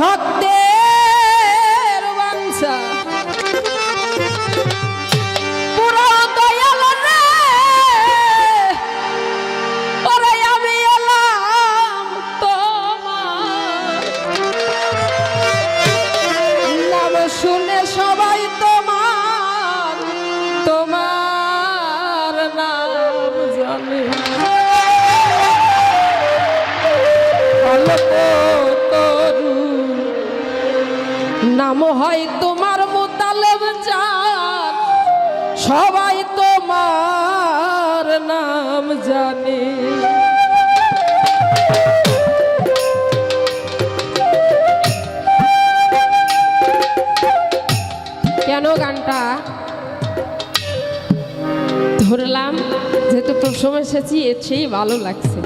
ভক্তের নাম হয় তোমার মোতালেব চান সবাই তোমার নাম জানে। কেন গানটা? ধরলাম, যেহেতু প্রথম এসেছি, এর এসেই ভালো লাগছে।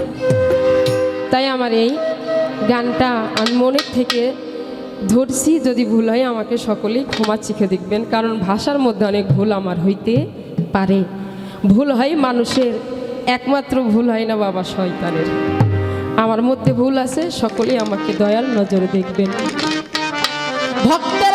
তাই আমার এই গানটা আমি মনের থেকে ধরছি, যদি ভুল হয় আমাকে সকলেই ক্ষমা চিখে দেখবেন, কারণ ভাষার মধ্যে অনেক ভুল আমার হইতে পারে। ভুল হয় মানুষের, একমাত্র ভুল হয় না বাবা শয়তানের। আমার মধ্যে ভুল আছে, সকলেই আমাকে দয়াল নজরে দেখবেন। ভক্তের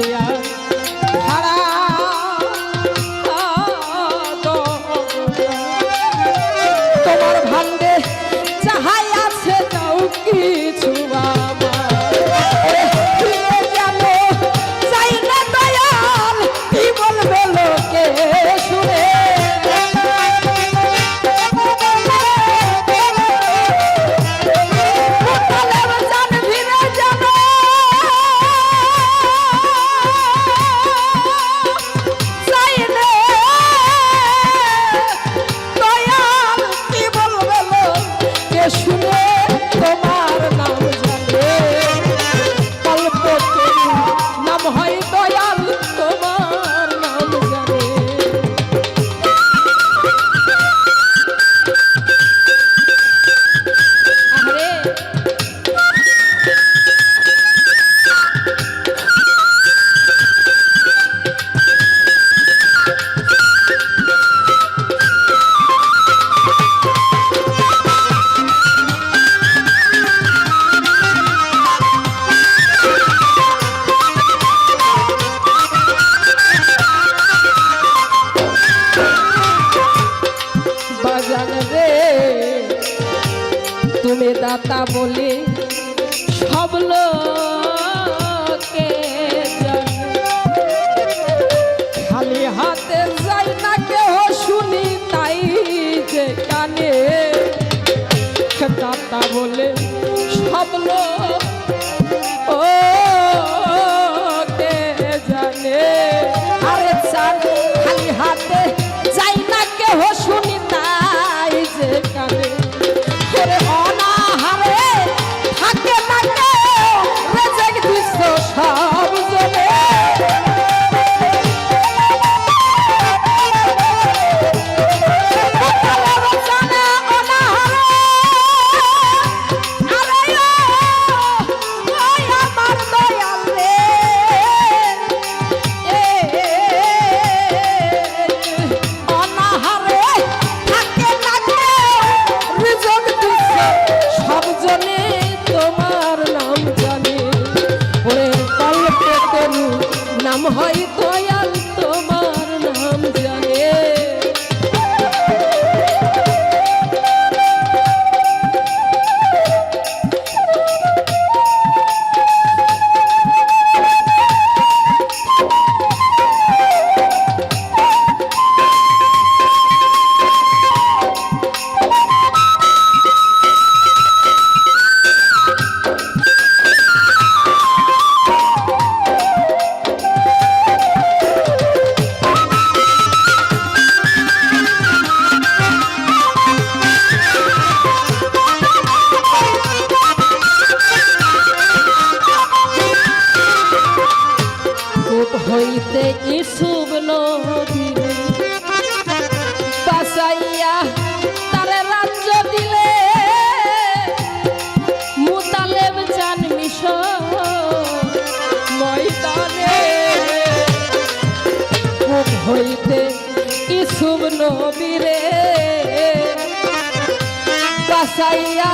ভিখারিয়া দাতা বলে সব লোকে খালি হাতে যাই না কেহ শুনি তাই যে কানে। কথা বলে সব লোক হয় কয়া হইতে ইসুম নবীরে বাসাইয়া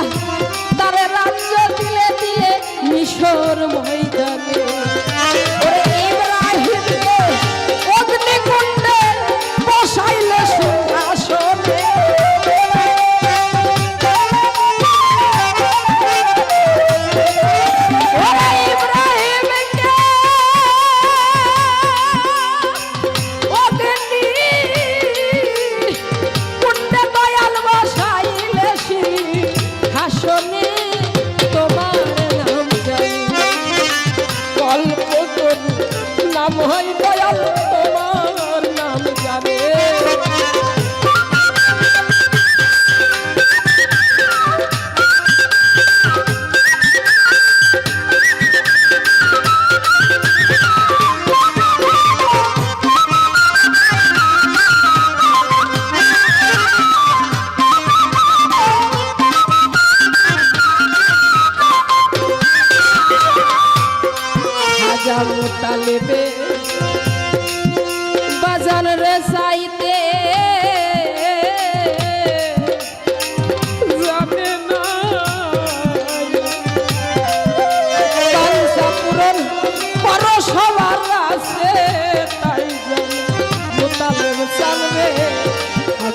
তারে রাজ্য দিলে দিলে মিশর ময়দানে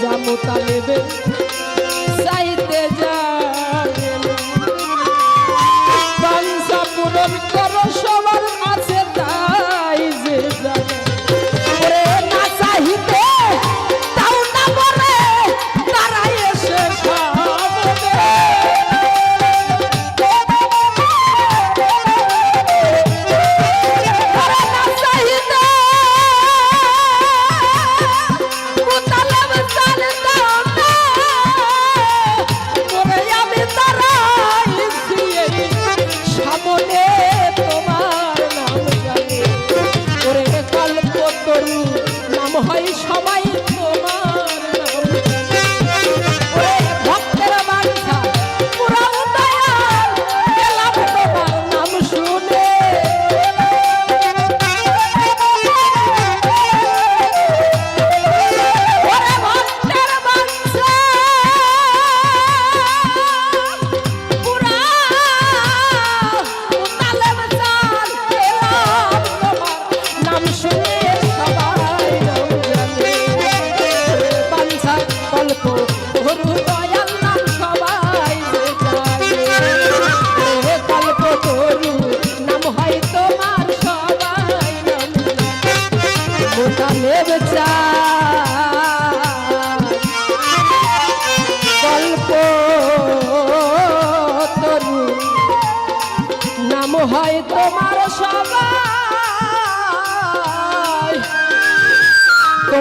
যাব তা নেবে চাইতে যা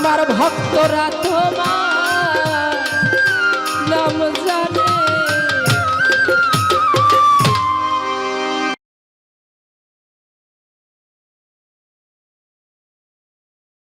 আমার ভক্তরা তোমার